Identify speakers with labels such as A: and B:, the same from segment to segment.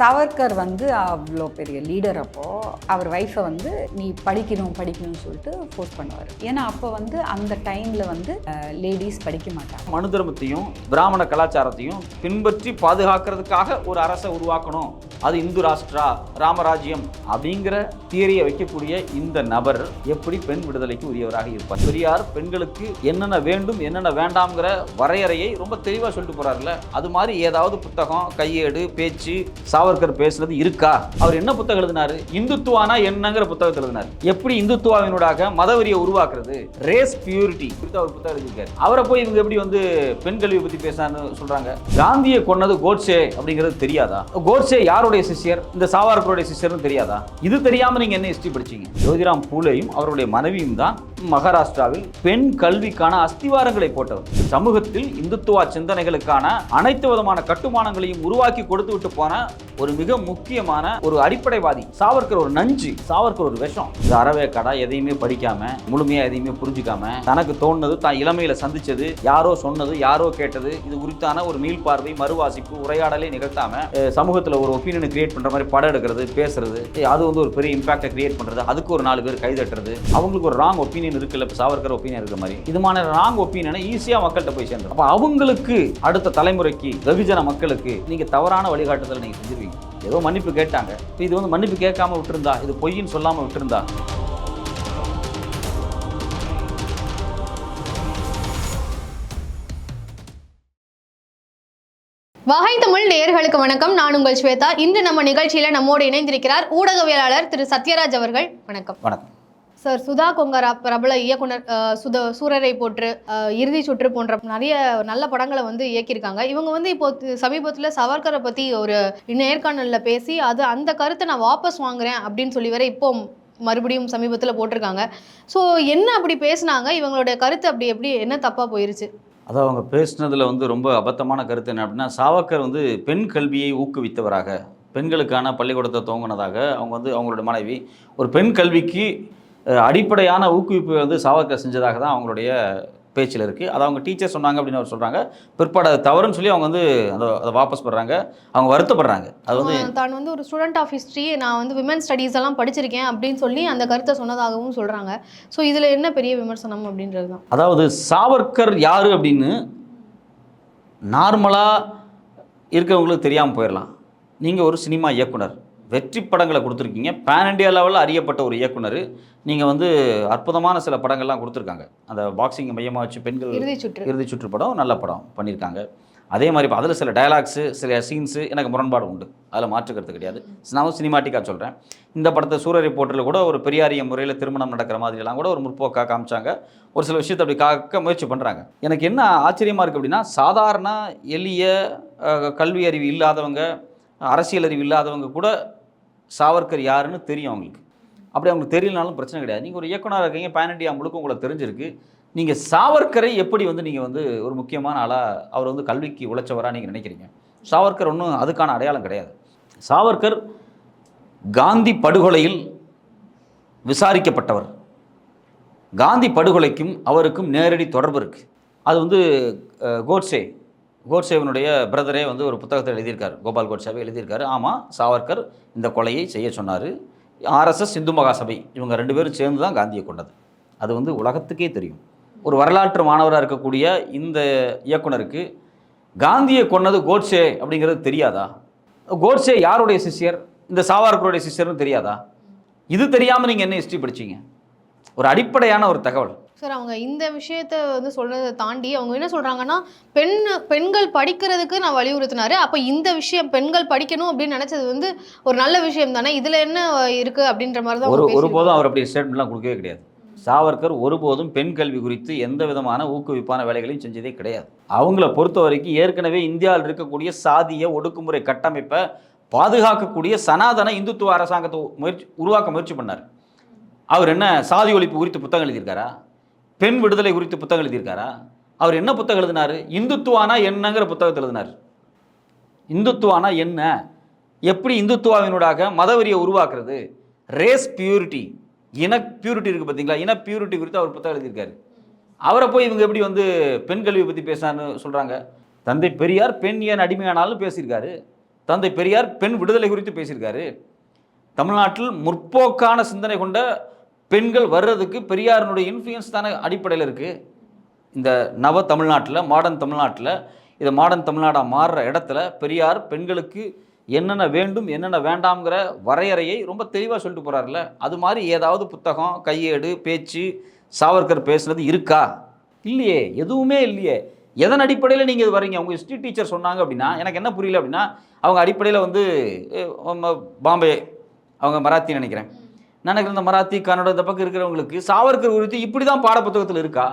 A: சவர்கர் வந்து அவ்வளோ பெரிய லீடர் அப்போது அவர் ஒய்ஃபை வந்து நீ படிக்கணும் படிக்கணும்னு சொல்லிட்டு ஃபோர்ஸ் பண்ணுவார். ஏன்னா அப்போ வந்து அந்த டைமில் வந்து லேடிஸ் படிக்க மாட்டாங்க.
B: மனு தர்மத்தையும் பிராமண கலாச்சாரத்தையும் பின்பற்றி பாதுகாக்கிறதுக்காக ஒரு அரசை உருவாக்கணும். அது இந்து ராஷ்டிரா ராமராஜ்யம் அப்படிங்கிற தியரியை வைக்கக்கூடிய இந்த நபர் எப்படி பெண் விடுதலைக்கு உரியவராக இருப்பார்? பெரியார் பெண்களுக்கு என்னென்ன வேண்டும் என்னென்ன வேண்டாம்ங்கிற வரையறையை ரொம்ப தெளிவாக சொல்லிட்டு போறாருல்ல? அது மாதிரி ஏதாவது புத்தகம் கையேடு பேச்சு சாவர்கர் பேசுறது இருக்கா? அவர் என்ன புத்தகம் எழுதினாரு? இந்துத்துவானா என்னங்கிற புத்தகத்தை எழுதினார். எப்படி இந்துத்துவாவினூடாக மதவெறியை உருவாக்குறது? ரேஸ் பியூரிட்டி குறித்து அவர் புத்தகம் எழுதியிருக்காரு. அவரை போய் இவங்க எப்படி வந்து பெண் கல்வியை பத்தி பேசான்னு சொல்றாங்க? காந்தியை கொன்னது கோட்ஸே அப்படிங்கிறது தெரியாதா? கோட்ஸே யாருடைய சிஷியர்? இந்த சாவர்கருடைய சிஷியர்னு தெரியாதா? இது தெரியாம நீங்க என்ன ஹிஸ்டரி படிச்சீங்க? ஜோதிராம் பூலேயும் அவருடைய மனைவியும் தான் மகாராஷ்டிராவில் பெண் கல்விக்கான அஸ்திவாரங்களை போட்டவர். சமூகத்தில் இந்துத்துவ சிந்தனைகளுக்கான அனைத்து விதமான கட்டுமானங்களையும் உருவாக்கி கொடுத்து விட்டு போன ஒரு மிக முக்கியமான ஒரு அடிப்படைவாதி. சாவர்கர் ஒரு நஞ்சு சாவர்கர் ஒரு விஷம். இந்த அறவே கடை எதையுமே படிக்காம முழுமையா எதையுமே புரிஞ்சுக்காம தனக்கு தோணுனது தான் இளமையில சந்திச்சது. யாரோ சொன்னது யாரோ கேட்டது இது குறித்தான ஒரு மீள்பார்வை மறுவாசிப்பு உரையாடலே நிகழ்த்தாம சமூகத்துல ஒரு ஒப்பீனியனை கிரியேட் பண்ற மாதிரி படம் எடுக்கிறது பேசுறது அது வந்து ஒரு பெரிய இம்பாக்டை கிரியேட் பண்றது அதுக்கு ஒரு நாலு பேர் கைதட்டுறது. அவங்களுக்கு ஒரு ராங் ஒப்பீனியன் இருக்குல்ல இப்போ சாவர்கர் ஒப்பீனியன் இருக்கிற மாதிரி. இதுமான ராங் ஒப்பீனியனை ஈஸியா மக்கள்கிட்ட போய் சேர்ந்து அப்போ அவங்களுக்கு அடுத்த தலைமுறைக்கு வெகுஜன மக்களுக்கு நீங்க தவறான வழிகாட்டுதலை நீங்க செஞ்சிருவீங்க. ஏதோ மன்னிப்பு கேட்டாங்க. இப்ப இது வந்து மன்னிப்பு கேட்காம விட்டுருந்தா இது பொய்ன்னு சொல்லாம விட்டுருந்தா?
C: வகை தமிழ் நேயர்களுக்கு வணக்கம். நான் உங்கள் ஸ்வேதா. இன்று நம்ம நிகழ்ச்சியில நம்மோடு இணைந்திருக்கிறார் ஊடகவியலாளர் திரு சத்யராஜ் அவர்கள். வணக்கம்.
B: வணக்கம்.
C: சார் சுதா கொங்கரா பிரபல இயக்குனர் சுத சூரரை போற்று இறுதி சுற்று போன்ற நிறைய நல்ல படங்களை வந்து இயக்கியிருக்காங்க. இவங்க வந்து இப்போ சமீபத்தில் சவர்கரை பற்றி ஒரு நேர்காணலில் பேசி அது அந்த கருத்தை நான் வாபஸ் வாங்குறேன் அப்படின்னு சொல்லி வர இப்போ மறுபடியும் சமீபத்தில் போட்டிருக்காங்க. ஸோ என்ன அப்படி பேசுனாங்க? இவங்களுடைய கருத்து அப்படி எப்படி என்ன தப்பாக போயிருச்சு?
B: அதாவது அவங்க பேசினதில் வந்து ரொம்ப அபத்தமான கருத்து என்ன அப்படின்னா சாவக்கர் வந்து பெண் கல்வியை ஊக்குவித்தவராக பெண்களுக்கான பள்ளிக்கூடத்தை துவங்கினதாக அவங்க வந்து அவங்களோட மனைவி ஒரு பெண் கல்விக்கு அடிப்படையான ஊக்குவிப்பு வந்து சாவர்கர் செஞ்சதாக தான் அவங்களுடைய பேச்சில் இருக்குது அதை அவங்க டீச்சர் சொன்னாங்க அப்படின்னு அவர் சொல்கிறாங்க பிற்பாடு அது தவறுன்னு சொல்லி அவங்க வந்து அதை அதை வாபஸ் பண்றாங்க அவங்க வருத்தப்படுறாங்க. அது வந்து
C: தான் வந்து ஒரு ஸ்டூடெண்ட் ஆஃப் ஹிஸ்ட்ரி நான் வந்து விமன் ஸ்டடீஸ் எல்லாம் படிச்சிருக்கேன் அப்படின்னு சொல்லி அந்த கருத்தை சொன்னதாகவும் சொல்றாங்க. ஸோ இதுல என்ன பெரிய விமர்சனம் அப்படின்றது தான்.
B: அதாவது சாவர்கர் யார் அப்படின்னு நார்மலாக இருக்கிறவங்களுக்கு தெரியாமல் போயிடலாம் நீங்கள் ஒரு சினிமா இயக்குனர். வெற்றி படங்களை கொடுத்துருக்கீங்க. பேன் இண்டியா லெவலில் அறியப்பட்ட ஒரு இயக்குனர். நீங்கள் வந்து அற்புதமான சில படங்கள்லாம் கொடுத்துருக்காங்க. அந்த பாக்ஸிங் மையமாக வச்சு பெண்கள்
C: இறுதி சுற்று.
B: இறுதி சுற்று படம் நல்ல படம் பண்ணியிருக்காங்க அதே மாதிரி இப்போ அதில் சில டயலாக்ஸு சில சீன்ஸு எனக்கு முரண்பாடு உண்டு. அதில் மாற்றுக்கிறது கிடையாது. நான் சினிமாட்டிக்காக சொல்கிறேன் இந்த படத்தை சூரிய ரிப்போர்ட்டரில் கூட ஒரு பெரியாரிய முறையில் திருமணம் நடக்கிற மாதிரிலாம் கூட ஒரு முற்போக்காக காமிச்சாங்க. ஒரு சில விஷயத்தை அப்படி காக்க முயற்சி பண்ணுறாங்க எனக்கு என்ன ஆச்சரியமாக இருக்குது அப்படின்னா சாதாரண எளிய கல்வி அறிவு இல்லாதவங்க அரசியல் அறிவு இல்லாதவங்க கூட சாவர்கர் யாருன்னு தெரியும் அவங்களுக்கு. அப்படி அவங்களுக்கு தெரியலனாலும் பிரச்சனை கிடையாது. நீங்கள் ஒரு இயக்குனராக இருக்கீங்க பேன் இண்டியா முழுக்க உங்களுக்கு தெரிஞ்சிருக்கு. நீங்கள் சாவர்கரை எப்படி வந்து நீங்கள் வந்து ஒரு முக்கியமான ஆளாக அவர் வந்து கல்விக்கு உழைச்சவராக நீங்கள் நினைக்கிறீங்க? சாவர்கர் ஒன்றும் அதுக்கான அடையாளம் கிடையாது. சாவர்கர் காந்தி படுகொலையில் விசாரிக்கப்பட்டவர். காந்தி படுகொலைக்கும் அவருக்கும் நேரடி தொடர்பு இருக்குது அது வந்து கோட்ஸே கோட்சேவனுடைய பிரதரே வந்து ஒரு புத்தகத்தை எழுதியிருக்கார். கோபால் கோட்சேவை எழுதியிருக்காரு. ஆமாம் சாவர்கர் இந்த கொலையை செய்ய சொன்னார். ஆர்எஸ்எஸ் இந்து மகாசபை இவங்க ரெண்டு பேரும் சேர்ந்து தான் காந்தியை கொண்டது. அது வந்து உலகத்துக்கே தெரியும். ஒரு வரலாற்று மாணவராக இருக்கக்கூடிய இந்த இயக்குனருக்கு காந்தியை கொன்னது கோட்சே அப்படிங்கிறது தெரியாதா? கோட்சே யாருடைய சிஷ்யர்? இந்த சாவர்கருடைய சிஷ்யர்னு தெரியாதா? இது தெரியாமல் நீங்கள் என்ன ஹிஸ்ட்ரி படிச்சீங்க? ஒரு அடிப்படையான ஒரு தகவல்.
C: சார் அவங்க இந்த விஷயத்த வந்து சொல்றதை தாண்டி அவங்க என்ன சொல்றாங்கன்னா பெண் பெண்கள் படிக்கிறதுக்கு நான் வலியுறுத்தினாரு. அப்ப இந்த விஷயம் பெண்கள் படிக்கணும் அப்படின்னு நினைச்சது வந்து ஒரு நல்ல விஷயம் தானே? இதுல என்ன இருக்கு அப்படின்ற மாதிரி தான்
B: ஒரு ஒருபோதும் அவர் அப்படி ஸ்டேட்மெண்ட்லாம் கொடுக்கவே கிடையாது. சாவர்கர் ஒருபோதும் பெண் கல்வி குறித்து எந்த விதமான ஊக்குவிப்பான வேலைகளையும் செஞ்சதே கிடையாது. அவங்கள பொறுத்த வரைக்கும் ஏற்கனவே இந்தியாவில் இருக்கக்கூடிய சாதிய ஒடுக்குமுறை கட்டமைப்பை பாதுகாக்கக்கூடிய சனாதன இந்துத்துவ அரசாங்கத்தை முயற்சி உருவாக்க முயற்சி பண்ணார். அவர் என்ன சாதி ஒழிப்பு குறித்து புத்தகம் எழுதியிருக்காரா? பெண் விடுதலை குறித்து புத்தகம் எழுதியிருக்காரா? அவர் என்ன புத்தகம் எழுதினார்? இந்துத்துவானா என்னங்கிற புத்தகத்தை எழுதினார். இந்துத்துவானா என்ன? எப்படி இந்துத்துவாவினூடாக மதவெறியை உருவாக்குறது? ரேஸ் பியூரிட்டி இன பியூரிட்டி இருக்குது பார்த்தீங்களா இன பியூரிட்டி குறித்து அவர் புத்தகம் எழுதியிருக்காரு. அவரை போய் இவங்க எப்படி வந்து பெண் கல்வியை பற்றி பேசினான்னு சொல்கிறாங்க தந்தை பெரியார் பெண் ஏன் அடிமையானாலும் பேசியிருக்காரு. தந்தை பெரியார் பெண் விடுதலை குறித்து பேசியிருக்காரு. தமிழ்நாட்டில் முற்போக்கான சிந்தனை கொண்ட பெண்கள் வர்றதுக்கு பெரியாரினுடைய இன்ஃப்ளூயன்ஸ் தானே அடிப்படையில் இருக்குது இந்த நவ தமிழ்நாட்டில் மாடர்ன் தமிழ்நாட்டில் இது மாடர்ன் தமிழ்நாடாக மாறுற இடத்துல பெரியார் பெண்களுக்கு என்னென்ன வேண்டும் என்னென்ன வேண்டாம்ங்கிற வரையறையை ரொம்ப தெளிவாக சொல்லிட்டு போகிறார்ல அது மாதிரி ஏதாவது புத்தகம் கையேடு பேச்சு சாவர்கர் பேசுனது இருக்கா? இல்லையே எதுவுமே இல்லையே. எதன் அடிப்படையில் நீங்கள் இது வரீங்க உங்கள் ஹிஸ்ட்ரி டீச்சர் சொன்னாங்க அப்படின்னா எனக்கு என்ன புரியல அப்படின்னா அவங்க அடிப்படையில் வந்து பாம்பே அவங்க மராத்தி நினைக்கிறேன். நான் இந்த மராத்தி கன்னடம் இந்த பக்கம் இருக்கிறவங்களுக்கு சாவர்கர் குறித்து இப்படி தான் பாடப்புத்தகத்தில் இருக்கா?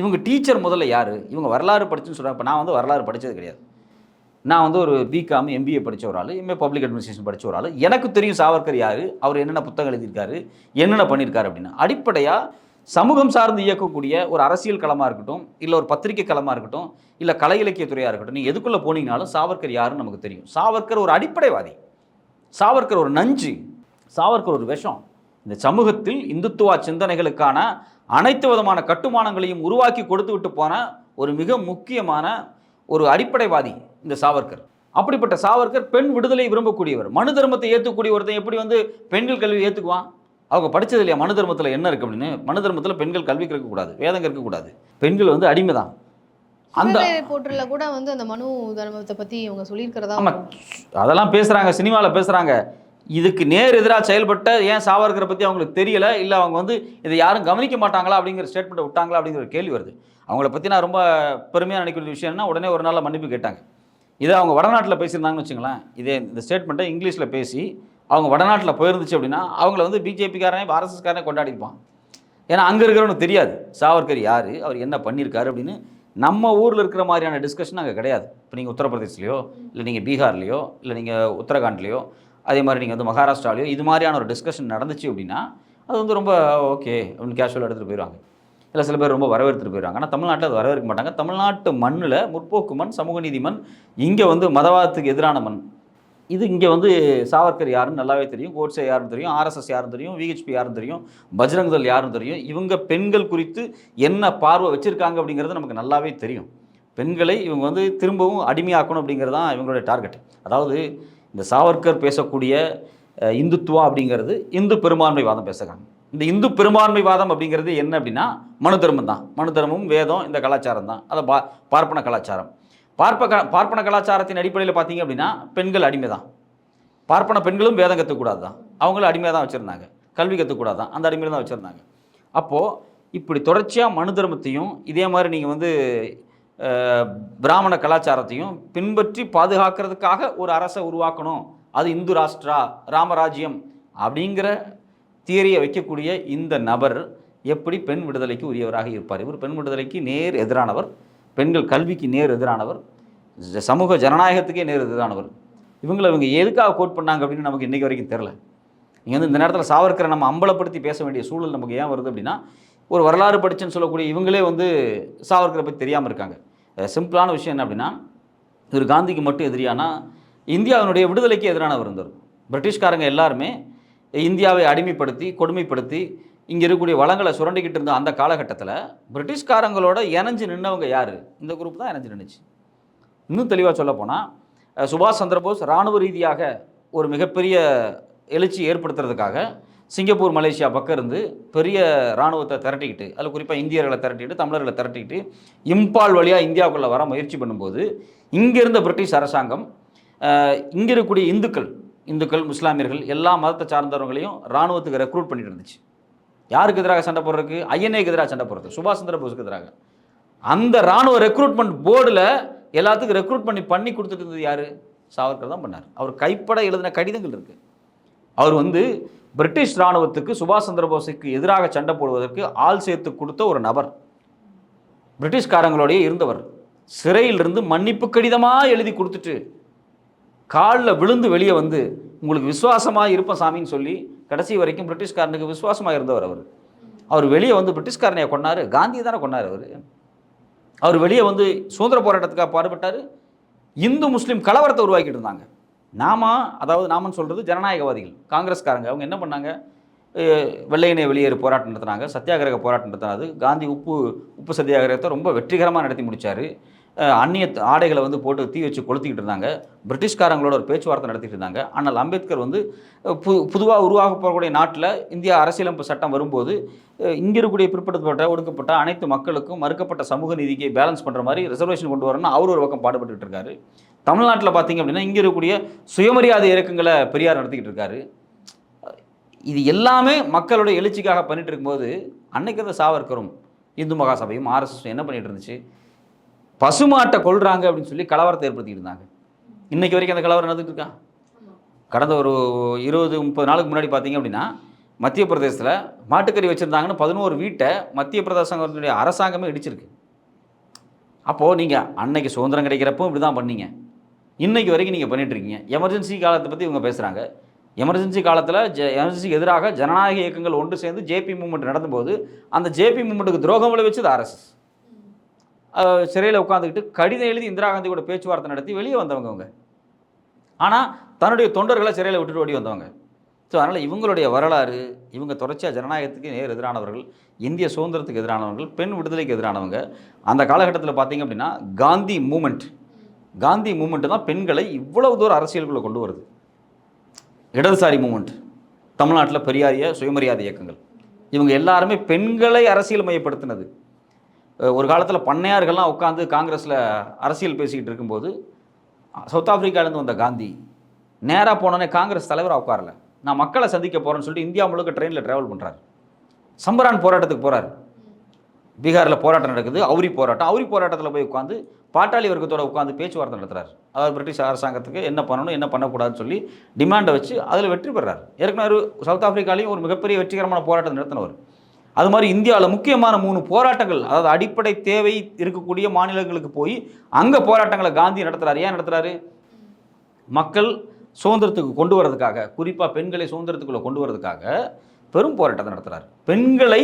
B: இவங்க டீச்சர் முதல்ல யார்? இவங்க வரலாறு படிச்சுன்னு சொல்கிறாங்க இப்போ நான் வந்து வரலாறு படித்தது கிடையாது. நான் வந்து ஒரு பிகாம் எம்பிஏ படித்த ஒரு ஆள் எம்ஏ பப்ளிக் அட்மினிஸ்ட்ரேஷன் படித்த ஒரு ஆள். எனக்கு தெரியும் சாவர்கர் யார்? அவர் என்னென்ன புத்தகம் எழுதியிருக்காரு? என்னென்ன பண்ணியிருக்காரு அப்படின்னு. அடிப்படையாக சமூகம் சார்ந்து இயக்கக்கூடிய ஒரு அரசியல் களமாக இருக்கட்டும் இல்லை ஒரு பத்திரிகை களமாக இருக்கட்டும் இல்லை கலை இலக்கியத்துறையாக இருக்கட்டும் நீங்கள் எதுக்குள்ளே போனீங்கனாலும் சாவர்கர் யாருன்னு நமக்கு தெரியும். சாவர்கர் ஒரு அடிப்படைவாதி. சாவர்கர் ஒரு நஞ்சு. சாவர்கர் ஒரு விஷம். இந்த சமூகத்தில் இந்துத்துவ சிந்தனைகளுக்கான அனைத்து விதமான கட்டுமானங்களையும் உருவாக்கி கொடுத்து விட்டு போன ஒரு மிக முக்கியமான ஒரு அடிப்படைவாதி இந்த சாவர்கர். அப்படிப்பட்ட சாவர்கர் பெண் விடுதலை விரும்பக்கூடியவர். மனு தர்மத்தை ஏற்றுக்கூடிய ஒருத்தன் எப்படி வந்து பெண்கள் கல்வி ஏற்றுக்குவான் அவங்க படிச்சது இல்லையா? மனு தர்மத்தில் என்ன இருக்கு அப்படின்னு? மனு தர்மத்தில் பெண்கள் கல்வி கற்கக்கூடாது வேதம் கற்கக்கூடாது பெண்கள் வந்து அடிமை தான் அந்த
C: போற்றுல கூட வந்து அந்த மனு தர்மத்தை பத்தி இவங்க சொல்லியிருக்கிறதா
B: ஆமாம் அதெல்லாம் பேசுகிறாங்க சினிமாவில் பேசுகிறாங்க இதுக்கு நேர் எதிராக செயல்பட்ட ஏன் சாவர்கரை பற்றி அவங்களுக்கு தெரியல? இல்லை அவங்க வந்து இதை யாரும் கவனிக்க மாட்டாங்களா? அப்படிங்கிற ஸ்டேட்மெண்ட்டை விட்டாங்களா? அப்படிங்கிற ஒரு கேள்வி வருது. அவங்கள பற்றி நான் ரொம்ப பெருமையாக நினைக்கிற விஷயம் என்ன உடனே ஒரு நாளில் மன்னிப்பு கேட்டாங்க. இதை அவங்க வடநாட்டில் பேசியிருந்தாங்கன்னு வச்சுங்களேன் இதே இந்த ஸ்டேட்மெண்ட்டை இங்கிலீஷில் பேசி அவங்க வடநாட்டில் போயிருந்துச்சு அப்படின்னா அவங்கள வந்து பிஜேபிக்காரனே ஆர்எஸ்எஸ்காரனே கொண்டாடிப்பான். ஏன்னா அங்கே இருக்கிறவனுக்கு தெரியாது. சாவர்கர் யார்? அவர் என்ன பண்ணியிருக்காரு அப்படின்னு நம்ம ஊரில் இருக்கிற மாதிரியான டிஸ்கஷன் அங்கே கிடையாது. இப்போ நீங்கள் உத்தரப்பிரதேஷ்லையோ இல்லை நீங்கள் பீகார்லேயோ இல்லை நீங்கள் உத்தரகாண்ட்லேயோ அதே மாதிரி நீங்கள் வந்து மகாராஷ்டிராலையோ இது மாதிரியான ஒரு டிஸ்கஷன் நடந்துச்சு அப்படின்னா அது வந்து ரொம்ப ஓகே அப்படின்னு கேஷுவலாக எடுத்துகிட்டு போயிடுவாங்க. இல்லை சில பேர் ரொம்ப வரவேற்றுட்டு போயிடுவாங்க. ஆனால் தமிழ்நாட்டில் அது வரவேற்க மாட்டாங்க. தமிழ்நாட்டு மண்ணில் முற்போக்கு மண் சமூக நீதி மண் இங்கே வந்து மதவாதத்துக்கு எதிரான மண். இது இங்கே வந்து சாவர்கர் யாருன்னு நல்லாவே தெரியும். கோட்ஸே யாருன்னு தெரியும். ஆர்எஸ்எஸ் யாருன்னு தெரியும். விஹெச்பி யாருன்னு தெரியும். பஜ்ரங் யாருன்னு தெரியும். இவங்க பெண்கள் குறித்து என்ன பார்வை வச்சுருக்காங்க அப்படிங்கிறது நமக்கு நல்லாவே தெரியும். பெண்களை இவங்க வந்து திரும்பவும் அடிமையாக்கணும் அப்படிங்கிறது தான் இவங்களுடைய டார்கெட் அதாவது இந்த சாவர்கர் பேசக்கூடிய இந்துத்துவா அப்படிங்கிறது இந்து பெரும்பான்மைவாதம் பேசுகிறாங்க இந்த இந்து பெரும்பான்மைவாதம் அப்படிங்கிறது என்ன அப்படின்னா மனு தர்மம் தான். மனு தர்மம் வேதம் இந்த கலாச்சாரம் தான். அதை பா பார்ப்பன கலாச்சாரம். பார்ப்ப க பார்ப்பன கலாச்சாரத்தின் அடிப்படையில் பார்த்தீங்க அப்படின்னா பெண்கள் அடிமை தான். பார்ப்பன பெண்களும் வேதம் கற்றுக்கூடாது தான். அவங்களும் அடிமையாக தான் வச்சுருந்தாங்க. கல்வி கற்றுக்கூடாது தான். அந்த அடிமையில் தான் வச்சுருந்தாங்க. அப்போது இப்படி தொடர்ச்சியாக மனு தர்மத்தையும் இதே மாதிரி நீங்கள் வந்து பிராமண கலாச்சாரத்தையும் பின்பற்றி பாதுகாக்கிறதுக்காக ஒரு அரசை உருவாக்கணும். அது இந்து ராஷ்டிரா ராமராஜ்யம் அப்படிங்கிற தியரியை வைக்கக்கூடிய இந்த நபர் எப்படி பெண் விடுதலைக்கு உரியவராக இருப்பார். இவர் பெண் விடுதலைக்கு நேர் எதிரானவர். பெண்கள் கல்விக்கு நேர் எதிரானவர். சமூக ஜனநாயகத்துக்கே நேர் எதிரானவர். இவங்களை இவங்க எதுக்காக கோட் பண்ணாங்க அப்படின்னு நமக்கு இன்றைக்கி வரைக்கும் தெரில நீங்கள் வந்து இந்த நேரத்தில் சாவர்க்கரை நம்ம அம்பலப்படுத்தி பேச வேண்டிய சூழல் நமக்கு ஏன் வருது அப்படின்னா ஒரு வரலாறு படிச்சுன்னு சொல்லக்கூடிய இவங்களே வந்து சாவர்கரை பற்றி தெரியாமல் இருக்காங்க. சிம்பிளான விஷயம் என்ன அப்படின்னா இவர் காந்திக்கு மட்டும் எதிரியானா இந்தியாவினுடைய விடுதலைக்கு எதிரானவர் இருந்தார் பிரிட்டிஷ்காரங்க எல்லாருமே இந்தியாவை அடிமைப்படுத்தி கொடுமைப்படுத்தி இங்கே இருக்கக்கூடிய வளங்களை சுரண்டிக்கிட்டு இருந்த அந்த காலகட்டத்தில் பிரிட்டிஷ்காரங்களோட இணைஞ்சு நின்னவங்க யார்? இந்த குரூப் தான் இணைஞ்சு நின்றுச்சு இன்னும் தெளிவாக சொல்லப்போனால் சுபாஷ் சந்திரபோஸ் இராணுவ ரீதியாக ஒரு மிகப்பெரிய எழுச்சி ஏற்படுத்துறதுக்காக சிங்கப்பூர் மலேசியா பக்கம் இருந்து பெரிய இராணுவத்தை திரட்டிக்கிட்டு அதில் குறிப்பாக இந்தியர்களை திரட்டிக்கிட்டு தமிழர்களை திரட்டிக்கிட்டு இம்பால் வழியாக இந்தியாவுக்குள்ளே வர முயற்சி பண்ணும்போது இங்கே இருந்த பிரிட்டிஷ் அரசாங்கம் இங்கே இருக்கக்கூடிய இந்துக்கள் இந்துக்கள் முஸ்லாமியர்கள் எல்லா மதத்தை சார்ந்தவங்களையும் இராணுவத்துக்கு ரெக்ரூட் பண்ணிட்டு இருந்துச்சு. யாருக்கு எதிராக சண்டை போடுறதுக்கு? ஐஎன்ஏக்கு எதிராக சண்டை போடுறது சுபாஷ் சந்திர போஸுக்கு எதிராக. அந்த ராணுவ ரெக்ரூட்மெண்ட் போர்டில் எல்லாத்துக்கும் ரெக்ரூட் பண்ணி பண்ணி கொடுத்துட்டு இருந்தது யார்? சாவர்கர் தான் பண்ணார். அவர் கைப்பட எழுதின கடிதங்கள் இருக்குது அவர் வந்து பிரிட்டிஷ் இராணுவத்துக்கு சுபாஷ் சந்திரபோஸுக்கு எதிராக சண்டை போடுவதற்கு ஆள் சேர்த்து கொடுத்த ஒரு நபர். பிரிட்டிஷ்காரங்களோடைய இருந்தவர். சிறையிலிருந்து மன்னிப்பு கடிதமாக எழுதி கொடுத்துட்டு காலில் விழுந்து வெளியே வந்து உங்களுக்கு விசுவாசமாக இருப்பேன் சாமின்னு சொல்லி கடைசி வரைக்கும் பிரிட்டிஷ்காரனுக்கு விசுவாசமாக இருந்தவர் அவர். அவர் வெளியே வந்து பிரிட்டிஷ்காரனையை கொண்டார் காந்தி தானே கொண்டார் அவர். அவர் வெளியே வந்து சுதந்திர போராட்டத்துக்காக பாடுபட்டார். இந்து முஸ்லீம் கலவரத்தை உருவாக்கிட்டு இருந்தாங்க. நாம அதாவது நாமன்னு சொல்கிறது ஜனநாயகவாதிகள் காங்கிரஸ்காரங்க. அவங்க என்ன பண்ணாங்க? அஹ் வெளியேறு போராட்டம் நடத்தினாங்க சத்தியாகிரக போராட்டம் நடத்தினது காந்தி உப்பு உப்பு சத்தியாகிரகத்தை ரொம்ப வெற்றிகரமாக நடத்தி முடித்தார் அந்நிய ஆடைகளை வந்து போட்டு தீ வச்சு கொளுத்திக்கிட்டு இருந்தாங்க. பிரிட்டிஷ்காரங்களோட ஒரு பேச்சுவார்த்தை நடத்திட்டு இருந்தாங்க. ஆனால் அம்பேத்கர் வந்து பு புதுவாக உருவாக போகக்கூடிய நாட்டில் இந்தியா அரசியலமைப்பு சட்டம் வரும்போது இங்கே இருக்கக்கூடிய பிற்படுத்தப்பட்ட ஒடுக்கப்பட்ட அனைத்து மக்களுக்கும் மறுக்கப்பட்ட சமூக நீதிக்கு பேலன்ஸ் பண்ணுற மாதிரி ரிசர்வேஷன் கொண்டு வரணும்னு அவர் ஒரு பக்கம் பாடுபட்டுக்கிட்டு இருக்காரு. தமிழ்நாட்டில் பார்த்தீங்க அப்படின்னா இங்கே இருக்கக்கூடிய சுயமரியாதை இயக்கங்களை பெரியார் நடத்திக்கிட்டு இருக்காரு. இது எல்லாமே மக்களுடைய எழுச்சிக்காக பண்ணிட்டு இருக்கும்போது அன்னைக்கு இருந்த சாவர்க்கரும் இந்து மகாசபையும் ஆர்எஸ்எஸ் என்ன பண்ணிட்டு இருந்துச்சு? பசுமாட்டை கொள்கிறாங்க அப்படின்னு சொல்லி கலவரத்தை ஏற்படுத்திட்டு இருந்தாங்க. இன்னைக்கு வரைக்கும் அந்த கலவரம் நடந்துட்டு இருக்கா? கடந்த ஒரு இருபது முப்பது நாளுக்கு முன்னாடி பார்த்தீங்க அப்படின்னா மத்திய பிரதேசத்தில் மாட்டுக்கறி வச்சுருந்தாங்கன்னு பதினோரு வீட்டை மத்திய பிரதேசங்களுடைய அரசாங்கமே இடிச்சிருக்கு. அப்போது நீங்கள் அன்னைக்கு சுதந்திரம் கிடைக்கிறப்போ இப்படி தான் பண்ணீங்க. இன்னைக்கு வரைக்கும் நீங்கள் பண்ணிட்டு இருக்கீங்க. எமர்ஜென்சி காலத்தை பற்றி இவங்க பேசுகிறாங்க எமர்ஜென்சி காலத்தில் ஜ எமர்ஜென்சிக்கு எதிராக ஜனநாயக இயக்கங்கள் ஒன்று சேர்ந்து ஜேபி மூமெண்ட் நடந்தபோது அந்த ஜேபி மூமெண்ட்டுக்கு துரோகம் விளைவிச்சது ஆர்எஸ்எஸ் சிறையில் உட்காந்துக்கிட்டு கடிதம் எழுதி இந்திரா காந்தி கூட பேச்சுவார்த்தை நடத்தி வெளியே வந்தவங்க அவங்க. ஆனால் தன்னுடைய தொண்டர்களை சிறையில் விட்டுட்டு ஓடி வந்தவங்க. ஸோ அதனால் இவங்களுடைய வரலாறு இவங்க தொடர்ச்சியாக ஜனநாயகத்துக்கு நேர் எதிரானவர்கள் இந்திய சுதந்திரத்துக்கு எதிரானவர்கள் பெண் விடுதலைக்கு எதிரானவங்க அந்த காலகட்டத்தில் பார்த்தீங்க அப்படின்னா காந்தி மூமெண்ட். காந்தி மூமெண்ட்டு தான் பெண்களை இவ்வளவு தூரம் அரசியலுக்குள்ளே கொண்டு வருது. இடதுசாரி மூமெண்ட் தமிழ்நாட்டில் பெரியாரிய சுயமரியாதை இயக்கங்கள். இவங்க எல்லாருமே பெண்களை அரசியல் மையப்படுத்தினது. ஒரு காலத்தில் பண்ணையார்கள்லாம் உட்காந்து காங்கிரஸில் அரசியல் பேசிக்கிட்டு இருக்கும்போது சவுத் ஆஃப்ரிக்காலேருந்து வந்த காந்தி நேராக போனோடனே காங்கிரஸ் தலைவராக உட்காரல. நான் மக்களை சந்திக்க போகிறேன்னு சொல்லிட்டு இந்தியா முழுக்க ட்ரெயினில் ட்ராவல் பண்ணுறாரு சம்பரான் போராட்டத்துக்கு போகிறார் பீகாரில் போராட்டம் நடக்குது அவுரி போராட்டம். அவுரி போராட்டத்தில் போய் உட்காந்து பாட்டாளி வர்க்கத்தோட உட்காந்து பேச்சுவார்த்தை நடத்துறாரு. அதாவது பிரிட்டிஷ் அரசாங்கத்துக்கு என்ன பண்ணணும் என்ன பண்ணக்கூடாதுன்னு சொல்லி டிமாண்டை வச்சு அதில் வெற்றி பெறார். ஏற்கனவே சவுத் ஆஃப்ரிக்காலையும் ஒரு மிகப்பெரிய வெற்றிகரமான போராட்டம் நடத்தினவர். அது மாதிரி இந்தியாவில் முக்கியமான மூணு போராட்டங்கள் அதாவது அடிப்படை தேவை இருக்கக்கூடிய மாநிலங்களுக்கு போய் அங்கே போராட்டங்களை காந்தி நடத்துகிறார் ஏன் நடத்துகிறாரு மக்கள் சுதந்திரத்துக்கு கொண்டு வரதுக்காக குறிப்பாக பெண்களை சுதந்திரத்துக்குள்ளே கொண்டு வரதுக்காக பெரும் போராட்டத்தை நடத்துகிறார் பெண்களை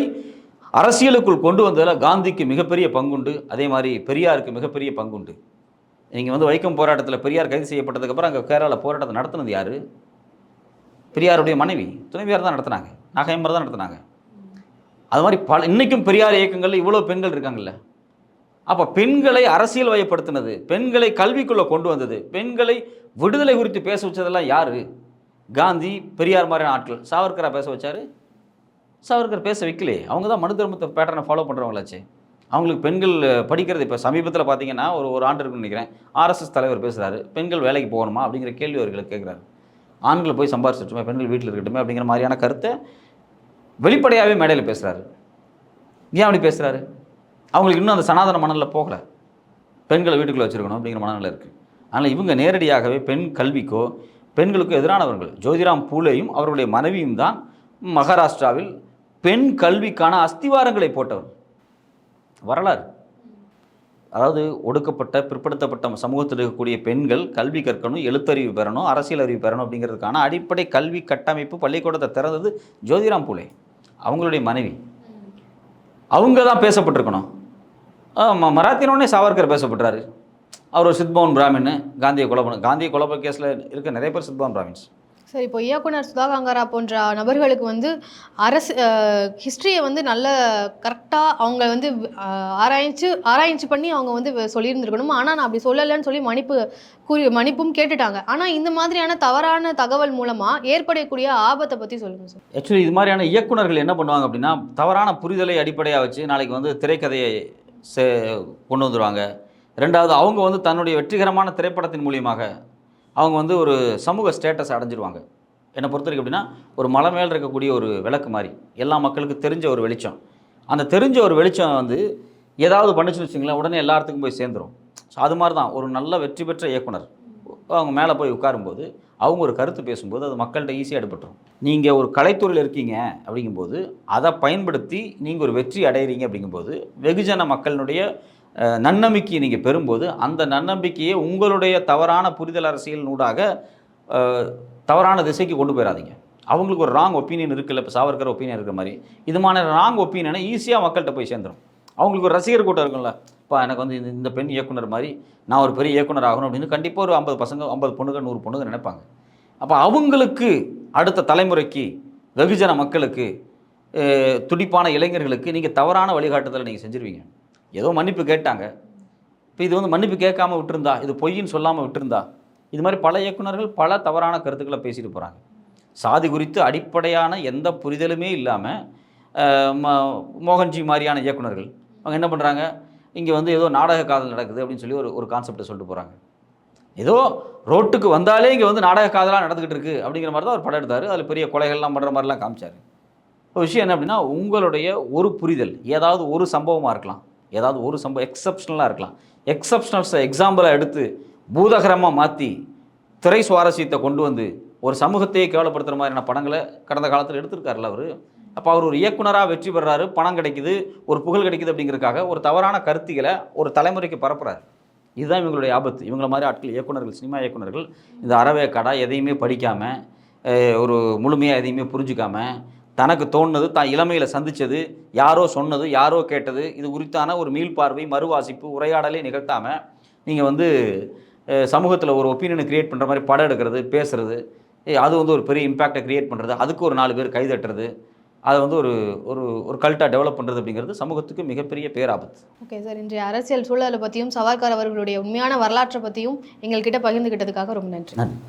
B: அரசியலுக்குள் கொண்டு வந்ததில் காந்திக்கு மிகப்பெரிய பங்குண்டு அதே மாதிரி பெரியாருக்கு மிகப்பெரிய பங்குண்டு. நீங்கள் வந்து வைக்கம் போராட்டத்தில் பெரியார் கைது செய்யப்பட்டதுக்கப்புறம் அங்கே கேரளாவில் போராட்டத்தை நடத்துனது யார்? பெரியாருடைய மனைவி. துணைவியார் தான் நடத்தினாங்க. நாகையம்மர் தான் நடத்தினாங்க. அது மாதிரி பல இன்றைக்கும் பெரியார் இயக்கங்களில் இவ்வளோ பெண்கள் இருக்காங்கல்ல. அப்போ பெண்களை அரசியல் வயப்படுத்தினது பெண்களை கல்விக்குள்ளே கொண்டு வந்தது பெண்களை விடுதலை குறித்து பேச வச்சதெல்லாம் யார்? காந்தி பெரியார் மாதிரியான ஆட்கள். சாவர்கரா பேச வச்சார்? சாவர்கர் பேச வைக்கலையே. அவங்க தான் மனு தர்மத்தை பேட்டர்னை ஃபாலோ பண்ணுறவங்களாச்சே அவங்களுக்கு பெண்கள் படிக்கிறது இப்போ சமீபத்தில் பார்த்தீங்கன்னா ஒரு ஒரு ஆண்டு இருக்குன்னு நினைக்கிறேன். ஆர்எஸ்எஸ் தலைவர் பேசுகிறாரு பெண்கள் வேலைக்கு போகணுமா அப்படிங்கிற கேள்வி அவர்களுக்கு கேட்குறாரு ஆண்கள் போய் சம்பாரிச்சிட்டுமே பெண்கள் வீட்டில் இருக்கட்டுமே அப்படிங்கிற மாதிரியான கருத்தை வெளிப்படையாகவே மேடையில் பேசுகிறாரு ஏன் அப்படி பேசுகிறாரு அவங்களுக்கு இன்னும் அந்த சனாதன மணலில் போகலை. பெண்களை வீட்டுக்குள்ளே வச்சுருக்கணும் அப்படிங்கிற மனநிலை இருக்குது அதனால் இவங்க நேரடியாகவே பெண் கல்விக்கோ பெண்களுக்கோ எதிரானவர்கள் ஜோதிராம் பூலேயும் அவருடைய மனைவியும் தான் மகாராஷ்டிராவில் பெண் கல்விக்கான அஸ்திவாரங்களை போட்டவர். வரலாறு. அதாவது ஒடுக்கப்பட்ட பிற்படுத்தப்பட்ட சமூகத்தில் இருக்கக்கூடிய பெண்கள் கல்வி கற்கணும் எழுத்தறிவு பெறணும் அரசியல் அறிவு பெறணும் அப்படிங்கிறதுக்கான அடிப்படை கல்வி கட்டமைப்பு பள்ளிக்கூடத்தை திறந்தது ஜோதிராம் பூலே. அவங்களுடைய மனைவி. அவங்க தான் பேசப்பட்டிருக்கணும் ஆமாம் மராத்தினோடனே சாவர்கர் பேசப்பட்டார் அவர் ஒரு சித்பவன் பிராமின் காந்தியை கொலை பண்ண காந்தியை கொலை கேஸில் இருக்க நிறைய பேர் சித்பவன் பிராமின்ஸ்.
C: சரி இப்போ இயக்குனர் சுதா கங்காரா போன்ற நபர்களுக்கு வந்து அரசு ஹிஸ்ட்ரியை வந்து நல்ல கரெக்டாக அவங்க வந்து ஆராய்ச்சி ஆராய்ச்சி பண்ணி அவங்க வந்து சொல்லியிருந்துருக்கணும்? ஆனால் நான் அப்படி சொல்லலைன்னு சொல்லி மன்னிப்பு கூறி மன்னிப்பும் கேட்டுட்டாங்க. ஆனால் இந்த மாதிரியான தவறான தகவல் மூலமாக ஏற்படக்கூடிய ஆபத்தை பற்றி சொல்லுங்கள் சார்.
B: ஆக்சுவலி இது மாதிரியான இயக்குனர்கள் என்ன பண்ணுவாங்க அப்படின்னா தவறான புரிதலை அடிப்படையாக வச்சு நாளைக்கு வந்து திரைக்கதையை கொண்டு வந்துடுவாங்க ரெண்டாவது அவங்க வந்து தன்னுடைய வெற்றிகரமான திரைப்படத்தின் மூலியமாக அவங்க வந்து ஒரு சமூக ஸ்டேட்டஸ் அடைஞ்சிருவாங்க. என்னை பொறுத்த வரைக்கும் அப்படின்னா ஒரு மலை மேல் இருக்கக்கூடிய ஒரு விளக்கு மாதிரி எல்லா மக்களுக்கும் தெரிஞ்ச ஒரு வெளிச்சம். அந்த தெரிஞ்ச ஒரு வெளிச்சம் வந்து ஏதாவது பண்ணுச்சுன்னு வச்சிங்களேன் உடனே எல்லாத்துக்கும் போய் சேர்ந்துரும். ஸோ அது மாதிரி தான் ஒரு நல்ல வெற்றி பெற்ற இயக்குனர். அவங்க மேலே போய் உட்காரும்போது அவங்க ஒரு கருத்து பேசும்போது அது மக்கள்கிட்ட ஈஸியாக எடுபட்டுரும். நீங்கள் ஒரு கலைத்துறையில் இருக்கீங்க அப்படிங்கும்போது அதை பயன்படுத்தி நீங்கள் ஒரு வெற்றி அடையிறீங்க அப்படிங்கும்போது வெகுஜன மக்களினுடைய நன்னம்பிக்கையை நீங்கள் பெறும்போது அந்த நன்னம்பிக்கையை உங்களுடைய தவறான புரிதல் அரசியல் நூடாக தவறான திசைக்கு கொண்டு போயிடாதீங்க அவங்களுக்கு ஒரு ராங் ஒப்பீனியன் இருக்குல்ல இப்போ சாவர்கர் ஒப்பீனியன் இருக்கிற மாதிரி. இதுமான ராங் ஒப்பீனியனை ஈஸியாக மக்கள்கிட்ட போய் சேர்ந்துரும். அவங்களுக்கு ஒரு ரசிகர் கூட்டம் இருக்கும்ல இப்போ எனக்கு வந்து இந்த- பெண் இயக்குனர் மாதிரி நான் ஒரு பெரிய இயக்குனர் ஆகணும் அப்படின்னு கண்டிப்பாக ஒரு ஐம்பது பசங்க ஐம்பது பொண்ணுங்க நூறு பொண்ணுங்க நினைப்பாங்க. அப்போ அவங்களுக்கு அடுத்த தலைமுறைக்கு வெகுஜன மக்களுக்கு துடிப்பான இளைஞர்களுக்கு நீங்கள் தவறான வழிகாட்டுதலை நீங்கள் செஞ்சுருவீங்க. ஏதோ மன்னிப்பு கேட்டாங்க. இப்போ இது வந்து மன்னிப்பு கேட்காம விட்டுருந்தா இது பொய்ன்னு சொல்லாமல் விட்டுருந்தா இது மாதிரி பல இயக்குனர்கள் பல தவறான கருத்துக்களை பேசிட்டு போகிறாங்க சாதி குறித்து அடிப்படையான எந்த புரிதலுமே இல்லாமல் மோகன்ஜி மாதிரியான இயக்குனர்கள் அவங்க என்ன பண்ணுறாங்க இங்கே வந்து ஏதோ நாடக காதல் நடக்குது அப்படின்னு சொல்லி ஒரு ஒரு கான்செப்டை சொல்லிட்டு போகிறாங்க ஏதோ ரோட்டுக்கு வந்தாலே இங்கே வந்து நாடக காதலாக நடந்துக்கிட்டு இருக்குது அப்படிங்கிற மாதிரி தான் அவர் படம் எடுத்தார். அதில் பெரிய கொலைகள்லாம் பண்ணுற மாதிரிலாம் காமிச்சார். இப்போ விஷயம் என்ன அப்படின்னா உங்களுடைய ஒரு புரிதல் ஏதாவது ஒரு சம்பவமாக இருக்கலாம். ஏதாவது ஒரு சம்பவம் எக்ஸப்ஷனலாக இருக்கலாம். எக்ஸப்ஷனல்ஸை எக்ஸாம்பிளாக எடுத்து பூதகரமாக மாற்றி திரை சுவாரஸ்யத்தை கொண்டு வந்து ஒரு சமூகத்தையே கேவலப்படுத்துகிற மாதிரியான படங்களை கடந்த காலத்தில் எடுத்திருக்காருல்ல அவர். அப்போ அவர் ஒரு இயக்குனராக வெற்றி பெறாரு பணம் கிடைக்குது ஒரு புகழ் கிடைக்குது அப்படிங்கிறதுக்காக ஒரு தவறான கருத்துக்களை ஒரு தலைமுறைக்கு பரப்புறாரு. இதுதான் இவங்களுடைய ஆபத்து. இவங்கள மாதிரி ஆட்கள் இயக்குனர்கள் சினிமா இயக்குனர்கள் இந்த அறவே கடை எதையுமே படிக்காமல் ஒரு முழுமையாக எதையுமே புரிஞ்சுக்காம தனக்கு தோணுனது தான் இளமையில் சந்திச்சது யாரோ சொன்னது யாரோ கேட்டது இது குறித்தான ஒரு மீள்பார்வை மறுவாசிப்பு உரையாடலே நிகழ்த்தாமல் நீங்கள் வந்து சமூகத்தில் ஒரு ஒப்பீனியனை கிரியேட் பண்ணுற மாதிரி படம் எடுக்கிறது பேசுறது ஏய், அது வந்து ஒரு பெரிய இம்பேக்டை கிரியேட் பண்ணுறது அதுக்கு ஒரு நாலு பேர் கைதட்டுறது அதை வந்து ஒரு ஒரு ஒரு கல்ட்டாக டெவலப் பண்ணுறது அப்படிங்கிறது சமூகத்துக்கு மிகப்பெரிய பேராபத்து.
C: ஓகே சார் இன்றைய அரசியல் சூழலை பற்றியும் சவார்கர் அவர்களுடைய உண்மையான வரலாற்றை பற்றியும் எங்கள்கிட்ட பகிர்ந்துக்கிட்டதுக்காக ரொம்ப நன்றி.
B: நன்றி.